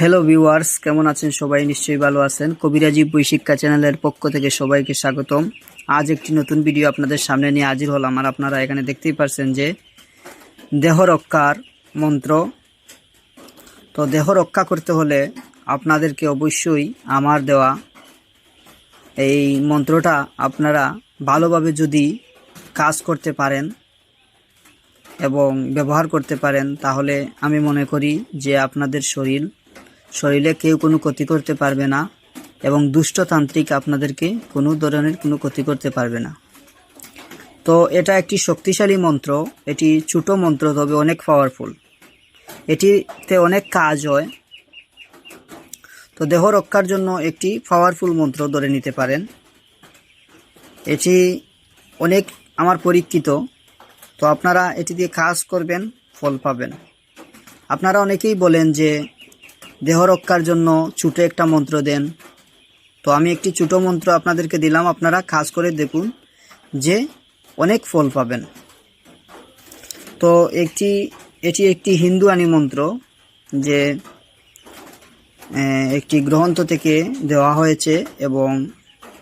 Hello viewers কেমন আছেন সবাই? নিশ্চয়ই ভালো আছেন। কবিরাজি বই শিক্ষা চ্যানেলের পক্ষ থেকে সবাইকে স্বাগতম। আজ একটি নতুন ভিডিও আপনাদের সামনে নিয়ে হাজির হলাম। আর আপনারা এখানে দেখতেই পারছেন যে, দেহ রক্ষার মন্ত্র। তো দেহ রক্ষা করতে হলে আপনাদেরকে অবশ্যই আমার দেওয়া এই মন্ত্রটা আপনারা ভালোভাবে যদি কাজ করতে পারেন এবং ব্যবহার করতে পারেন, তাহলে আমি মনে করি যে আপনাদের শরীর শরীরে কেউ কোনো ক্ষতি করতে পারবে না এবং দুষ্টতান্ত্রিক আপনাদেরকে কোনো ধরনের কোনো ক্ষতি করতে পারবে না। তো এটা একটি শক্তিশালী মন্ত্র, এটি ছোটো মন্ত্র তবে অনেক পাওয়ারফুল এটিতে অনেক কাজ হয়। তো দেহ রক্ষার জন্য একটি পাওয়ারফুল মন্ত্র ধরে নিতে পারেন। এটি অনেক আমার পরীক্ষিত। তো আপনারা এটি দিয়ে কাজ করবেন, ফল পাবেন। আপনারা অনেকেই বলেন যে দেহ রক্ষার জন্য ছোটো একটা মন্ত্র দেন। তো আমি একটি ছোটো মন্ত্র আপনাদেরকে দিলাম, আপনারা কাজ করে দেখুন যে অনেক ফল পাবেন। তো একটি, এটি একটি হিন্দু আনি মন্ত্র যে একটি গ্রন্থ থেকে দেওয়া হয়েছে এবং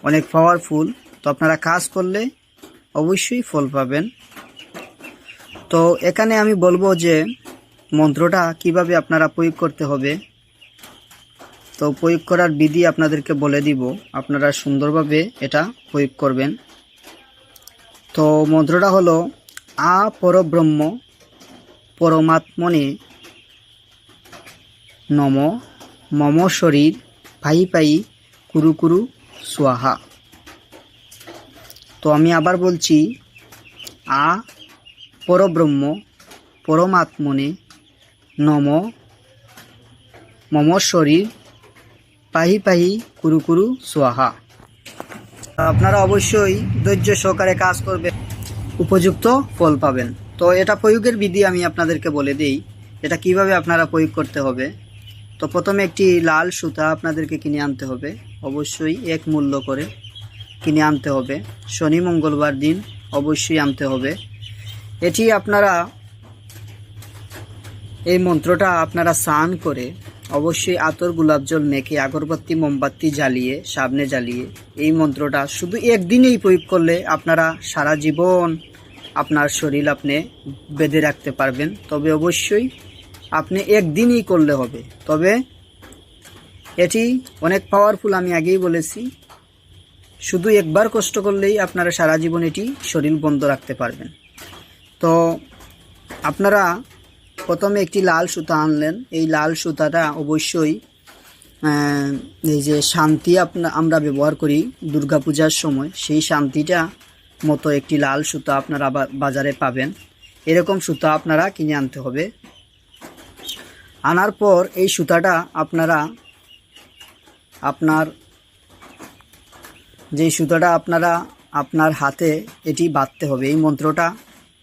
অনেক পাওয়ারফুল তো আপনারা কাজ করলে অবশ্যই ফল পাবেন। তো এখানে আমি বলব যে মন্ত্রটা কীভাবে আপনারা প্রয়োগ করতে হবে। তো প্রয়োগ করার বিধি আপনাদেরকে বলে দিব। আপনারা সুন্দরভাবে এটা প্রয়োগ করবেন। তো মন্ত্রটা হলো, আ পরব্রহ্ম পরমাত্মনে নম, মম শরীর পাই পাই কুরু কুরু সোয়াহা তো আমি আবার বলছি, আ পরব্রহ্ম পরমাত্মনে নম, মম শরীর পাহি পাহি কুরু কুরু সোয়াহা। আপনারা অবশ্যই ধৈর্য সহকারে কাজ করবেন, উপযুক্ত ফল পাবেন। তো এটা প্রয়োগের বিধি আমি আপনাদেরকে বলে দিই, এটা কীভাবে আপনারা প্রয়োগ করতে হবে। তো প্রথমে একটি লাল সুতা আপনাদেরকে কিনে আনতে হবে, অবশ্যই এক মূল্য করে কিনে আনতে হবে। শনি, মঙ্গলবার দিন অবশ্যই আনতে হবে। এটি আপনারা এই মন্ত্রটা আপনারা স্নান করে অবশ্যই আতর গোলাপ জল মেখে আগরবাতি, মোমবাতি জ্বালিয়ে, সামনে জ্বালিয়ে এই মন্ত্রটা শুধু একদিনেই প্রয়োগ করলে আপনারা সারা জীবন আপনার শরীর আপনি বেঁধে রাখতে পারবেন। তবে অবশ্যই আপনি একদিনই করলে হবে। তবে এটি অনেক পাওয়ারফুল আমি আগেই বলেছি, শুধু একবার কষ্ট করলেই আপনারা সারা জীবন এটি শরীর বন্ধ রাখতে পারবেন। তো আপনারা প্রথমে একটি লাল সুতা আনলেন। এই লাল সুতাটা অবশ্যই এই যে শান্তি আপনা, আমরা ব্যবহার করি দুর্গাপূজার সময়, সেই শান্তিটা মতো একটি লাল সুতা আপনারা বাজারে পাবেন। এরকম সুতা আপনারা কিনে আনতে হবে। আনার পর এই সুতাটা আপনারা, আপনার, যে সুতাটা আপনারা, আপনার হাতে এটি বাঁধতে হবে। এই মন্ত্রটা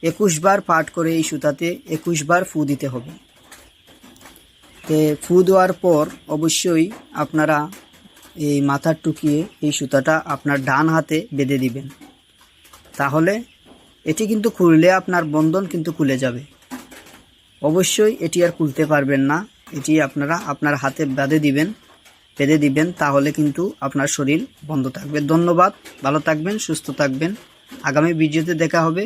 একুশ বার পাঠ করে এই সুতাতে একুশ বার ফু দিতে হবে। তে ফু দেওয়ার পর অবশ্যই আপনারা এই মাথার টুকিয়ে এই সুতাটা আপনার ডান হাতে বেঁধে দিবেন। তাহলে এটি কিন্তু খুললে আপনার বন্ধন কিন্তু খুলে যাবে। অবশ্যই এটি আর খুলতে পারবেন না। এটি আপনারা আপনার হাতে বেঁধে দিবেন বেঁধে দিবেন তাহলে কিন্তু আপনার শরীর বন্ধ থাকবে। ধন্যবাদ, ভালো থাকবেন, সুস্থ থাকবেন। আগামী ভিডিওতে দেখা হবে।